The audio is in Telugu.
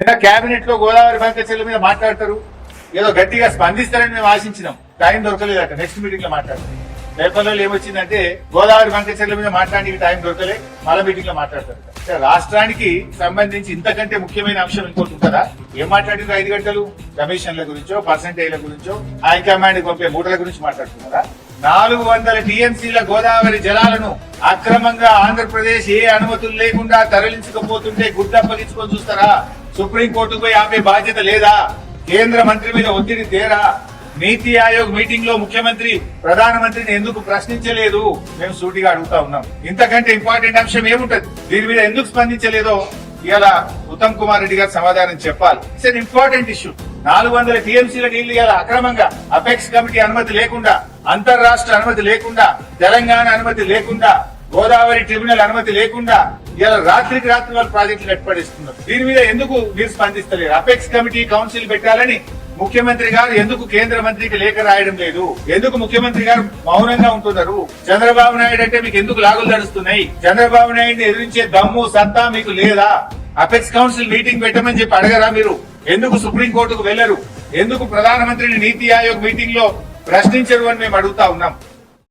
నిన్న కేబినెట్లో గోదావరి బంకచర్ల మీద మాట్లాడతారు? ఏదో గట్టిగా స్పందిస్తారని మేము ఆశించినాం. టైం దొరకలేదట నెక్స్ట్ మీటింగ్లో మాట్లాడతారు పేపర్లో ఏమొచ్చిందంటే గోదావరి బంకచర్ల మీద మాట్లాడడానికి టైం దొరకలే మళ్ళీ మీటింగ్లో మాట్లాడతారు. రాష్ట్రానికి సంబంధించి ఇంతకంటే ముఖ్యమైన అంశం ఇంకోటి ఉంటుందా? ఏం మాట్లాడినారు ఐదు గంటలు? కమిషన్ల గురించో పర్సంటేజ్ల గురించో హైకమాండ్ పంపే మూటల గురించి మాట్లాడుతున్నారా? నాలుగు వందల టీఎంసీల గోదావరి జలాలను అక్రమంగా ఆంధ్రప్రదేశ్ ఏ అనుమతులు లేకుండా తరలించకపోతుంటే గుడ్డప్పగించుకొని చూస్తారా? సుప్రీంకోర్టుపై ఆమె బాధ్యత లేదా? కేంద్ర మంత్రి మీద ఒత్తిడి తేరా? నీతి ఆయోగ్ మీటింగ్లో ముఖ్యమంత్రి ప్రధానమంత్రిని ఎందుకు ప్రశ్నించలేదు? మేము సూటిగా అడుగుతా ఉన్నాం. ఇంతకంటే ఇంపార్టెంట్ అంశం ఏముంటది? దీని మీద ఎందుకు స్పందించలేదో ఇలా ఉత్తమ్ కుమార్ రెడ్డి గారు సమాధానం చెప్పాలి. ఇట్స్ అన్ ఇంపార్టెంట్ ఇష్యూ నాలుగు వందల టీఎంసీల నీళ్ళు ఇలా అక్రమంగా అపెక్స్ కమిటీ అనుమతి లేకుండా అంతర్రాష్ట్ర అనుమతి లేకుండా తెలంగాణ అనుమతి లేకుండా గోదావరి ట్రిబ్యునల్ అనుమతి లేకుండా ఇలా రాత్రికి రాత్రి వాళ్ళు ప్రాజెక్టులు ఏర్పడిస్తున్నారు. దీని మీద ఎందుకు మీరు స్పందిస్తలేరు? అపెక్స్ కమిటీ కౌన్సిల్ పెట్టాలని ముఖ్యమంత్రి గారు ఎందుకు కేంద్ర మంత్రికి లేఖ రాయడం లేదు? ఎందుకు ముఖ్యమంత్రి గారు మౌనంగా ఉంటున్నారు? చంద్రబాబు నాయుడు అంటే మీకు ఎందుకు లాగులు నడుస్తున్నాయి? చంద్రబాబు నాయుడిని ఎదిరించే దమ్ము సత్తా మీకు లేదా? అపెక్స్ కౌన్సిల్ మీటింగ్ పెట్టమని చెప్పి అడగరా మీరు? ఎందుకు సుప్రీం కోర్టుకు వెళ్ళరు ఎందుకు ప్రధానమంత్రిని నీతి ఆయోగ్ మీటింగ్లో ప్రశ్నించరు అని మేము అడుగుతా ఉన్నాం.